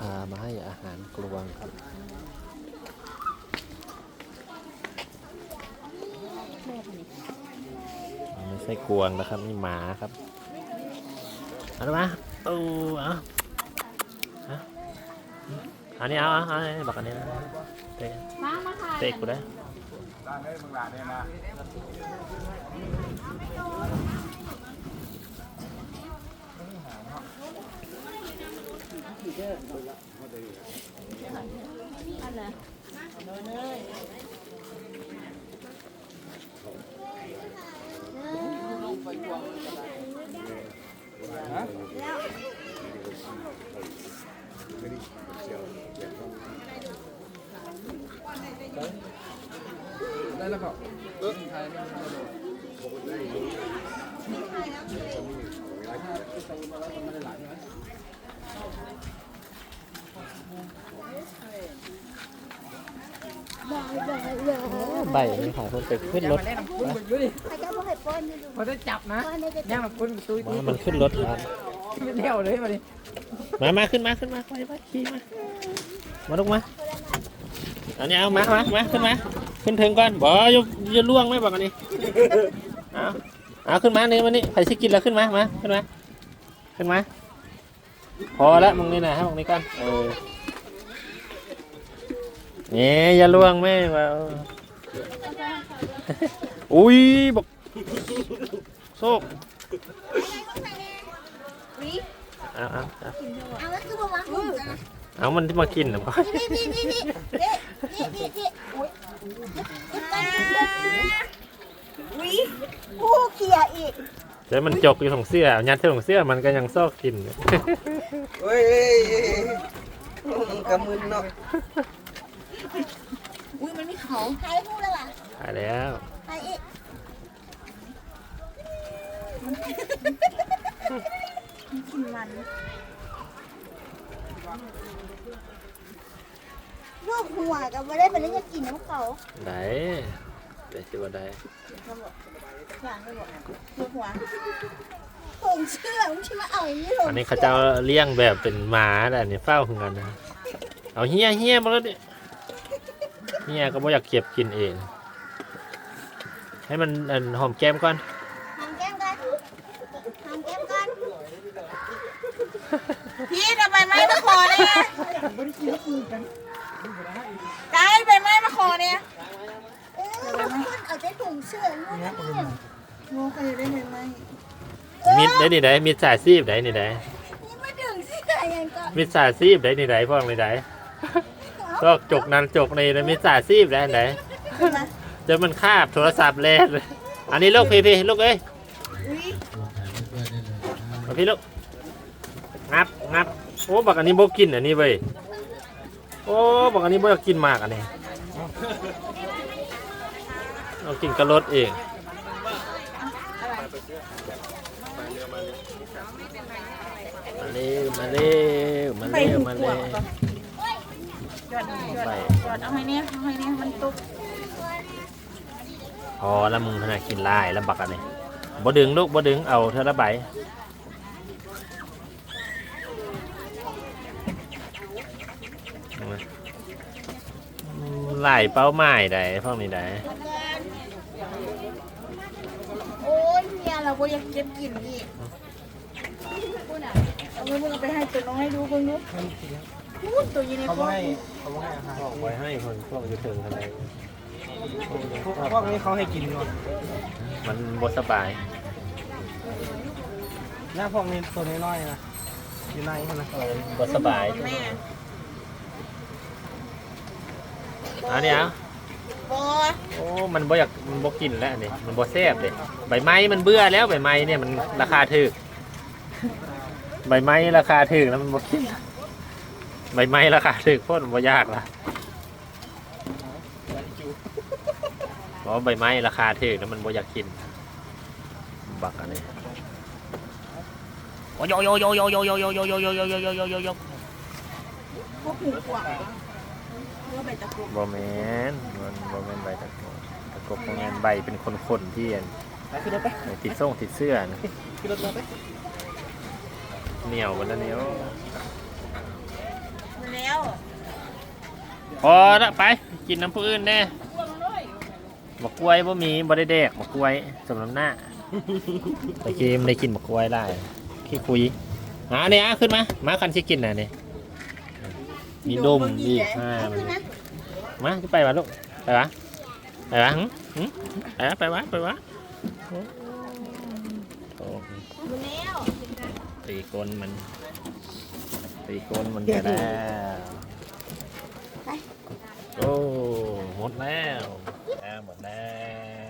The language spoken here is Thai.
พามาให้อาหารกลวงครับไม่ใช่กวงนะครับนี่หมาครับเอาดูมาเอาเอาเอาอันนี้เอาเอาเอาเอาบอกอันนี้นะเตะมามาถ่ายเตะกูได้ร้านนี้มึงร้านนี้นะอันไหน ได้แล้วก็เออไทยไม่ ใบนี่ค่ะคนไปขึ้นรถใครจะบอกให้ป้อนนี่ดูพอจะจับนะป้อนนี่จะย่างมาปุ้นตุ้ยมามันขึ้นรถครับไม่เที่ยวเลยมาดิมามาขึ้นมาขึ้นมาไปไปขี่มามาลูกมาอันนี้เอามามามาขึ้นมาขึ้นถึงก่อนบอกอย่าอย่าล่วงไม่บอกอันนี้เอาเอาขึ้นมานี่มานี่ใครสิกินแล้วขึ้นมามาขึ้นมาขึ้นมา พอแล้วมึงนี่นะให้มึงนี่กันเออนี่อย่าล่วงแม่มาอุ้ยบอกโซกเอาเอาเอาเอาแคือบอกว่าผมจะเอามันที่มากินนะพ่อนี่นี่อุ้ยกูเขียอีก แต่มันจกอยู่ของเสื้อยัดเสื้อของเสื้อมันก็ยังซอกกินเฮ้ยกำมือเนาะอุ้ยมันมีเขาใครพูดแล้วล่ะตายแล้วใครอีกมันกินมันลูกหัวกับว่าได้ไปเล่นจะกินน้ำเขาได้ ได้ชื่อว่าได้เขาบอกอย่างเขาบอกลูกหัวผงเชื่อมึงชิมาเอาอย่างนี้หรออันนี้เขาเจะเลี้ยงแบบเป็นหมาแต่อันนี้เฝ้าของกันนะ เอาเฮี้ยเฮี้ยมาแล้วดิเฮี้ยก็บ่อยากเก็บกินเอง ให้มันอันหอมแก้มก่อน ทำแก้มกันทำแก้มกันพี่ทำไมไม่มาขอเนี่ยไกด์ไปไม่มาขอเนี่ยเออคุณเอา ใจผงเชื่อนู่นนี่งูใครได้ไหมไหมมิดได้นี่ได้มิดสายซีบได้นี่ได้นี่มาดึงเสื้อยังก็มิดสายซีบได้นี่ได้พ่อเลยได้ซอกจกนั้นจกในนะมิดสายซีบได้ไหนจะมันคาบโทรศัพท์เล่นเลยอันนี้ลูกพี่พี่ลูกเอ้ยอุ้ยมาพี่ลูกงับงับโอ้บักอันนี้บ่กินอันนี้เว้ยโอ้บักอันนี้บ่อยากกินมากอันนี้ เรากินกระรดเองมาเร็วมาเร็วมาเร็วมาเร็วหยอดหยอดไปหยอดเอาให้เนี่ยเอาให้เนี่ยมันตุกพอแล้วมึงขนาดกินลายแล้วบักอันนี้บ่ดึงลูกบ่ดึงเอาเท่าละใบอืมหลายเป้าหมายได้พวกนี้ได้ โอ้ย เราก็ยังเก็บกินอีกเอาไปมึงเอาไปให้ตัวน้องให้ดูเพิ่งนู้พูดตัวยีในเขาพวกให้เขาให้อาหารบอกไว้ให้คนพวกอยู่ถึงอะไรพวกนี้เขาให้กินก่อนมันบสบายหน้าพวกนี้ตัวน้อยๆนะอยู่ในมันนะบสบายแม่อันนี้อะ บอโอ้ มันบ่อยากมันบ่กินแล้วนี่มันบ่แซ่บเลยใบไม้มันเบื่อแล้วใบไม้เนี่ยมันราคาถูกใบไม้ราคาถูกแล้วมันบ่กินใบไม้ราคาถูกโคตรมันบ่ยากละเพราะใบไม้ราคาถูกแล้วมันบ่อยากกิน บักอันนี้โยโยโยโยโยโยโยโยโยโยโยโยโยโยโยโยโยพ วกหูกวางเมื่อใบตะกุกบอแมนมันบอแมนใบตะกบตะกบบอแมนใบเป็นคนๆที่อันไปขึ้นรถไปติดส่งติดเสื้อนะขึ้นรถไปเหนียววันละเหนียวพอละไป กินน้ำผู้อื่นแน่บักกล้วยบ่มีบ่ได้แดกบักกล้วยสำน้ำหน้าตะกี้มันได้กินบักกล้วยได้ขี้คุยหาเนี่ยขึ้นมามาคันสิกินน่ะนี่ มีดมอีกอ่าเอามันขึ้นนะมาจะไปวะลูก ไปวะ ไปวะหึหึไปวะไปวะไปวะโอ้โหดูแล้วตีก้นมัน ตีก้นมันไปแล้ว โอ้ หมดแล้วแล้วหมดแล้ว